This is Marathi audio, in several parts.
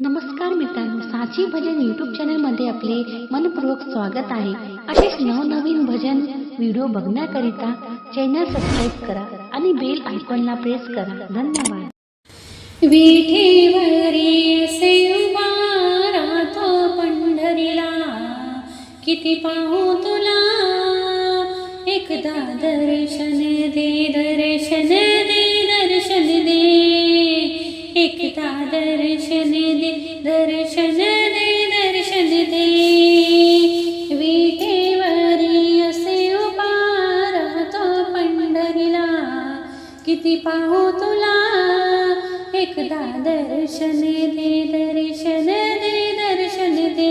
नमस्कार मित्रांनो साची भजन यूट्यूब चॅनलमध्ये आपले मनपूर्वक स्वागत आहे. असेच नवनवीन भजन व्हिडिओ बघण्याकरिता चॅनल सबस्क्राईब करा आणि बेल आयकॉनला प्रेस करा. धन्यवाद. विठेवरी असे उभा राहतो पंढरीला. किती पाहू तुला? एकदा दर्शन दे दर्शन दे दर्शन दे. एकदा दर्शन दे दर्शन दे दर्शन दे। विठेवरी असे उभा राहतो पंढरीला। किती पाहू तुला एकदा दर्शन दे दर्शन दे दर्शन दे।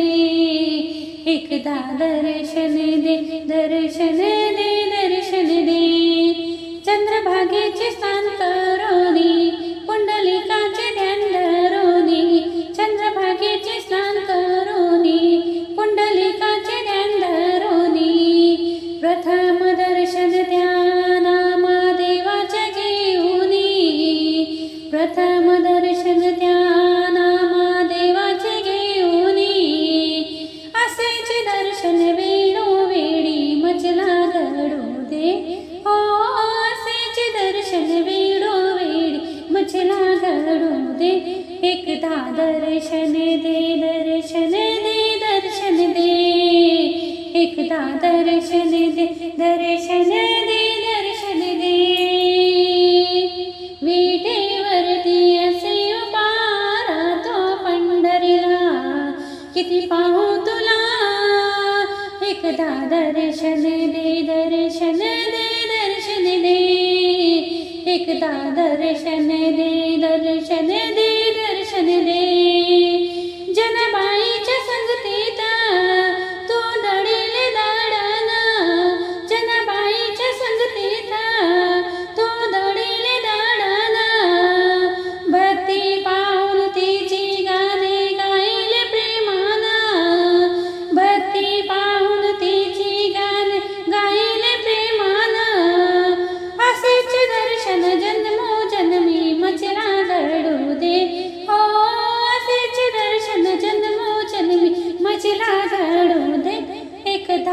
एकदा दर्शन दे दर्शन दे दर्शन दे। चंद्रभागेचे स्थान असेच दर्शन वेळोवेळी मजला घडू दे. हो आसेचे दर्शन वेळोवेळी मजला घडू दे. एकदा दर्शन दे दर्शन दे दर्शन दे. एकदा दर्शन दे दर्शन दे दर्शन दे. विठेवरती असे उभा तो पंढरीला. किती पाहू एकदा दर्शन दे दर्शन दे दर्शन दे। एकदा दर्शन दे दर्शन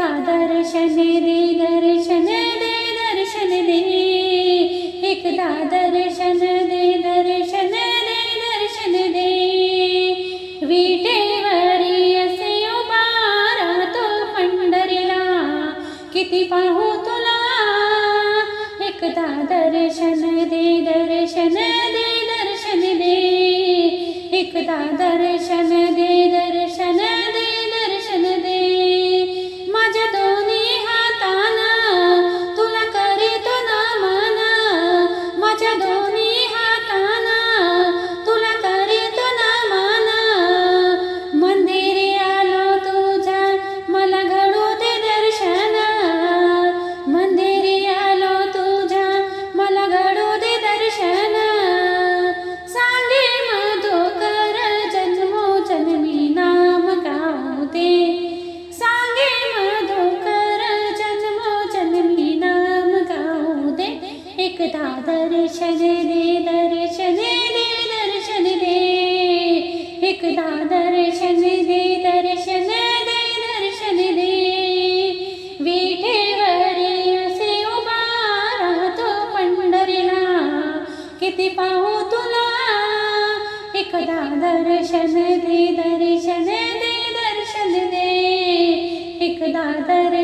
दर्शन दे दर्शन दे दर्शन दे। एकदा दर्शन एकदा दर्शन दे दर्शन दे दर्शन दे। एकदा दर्शन दे दर्शन दे दर्शन दे। विठेवरी असे उभा राहतो पंढरीला किती पाहू तुला। एकदा दर्शन दे दर्शन दे दर्शन दे। एकदा दर्शन दे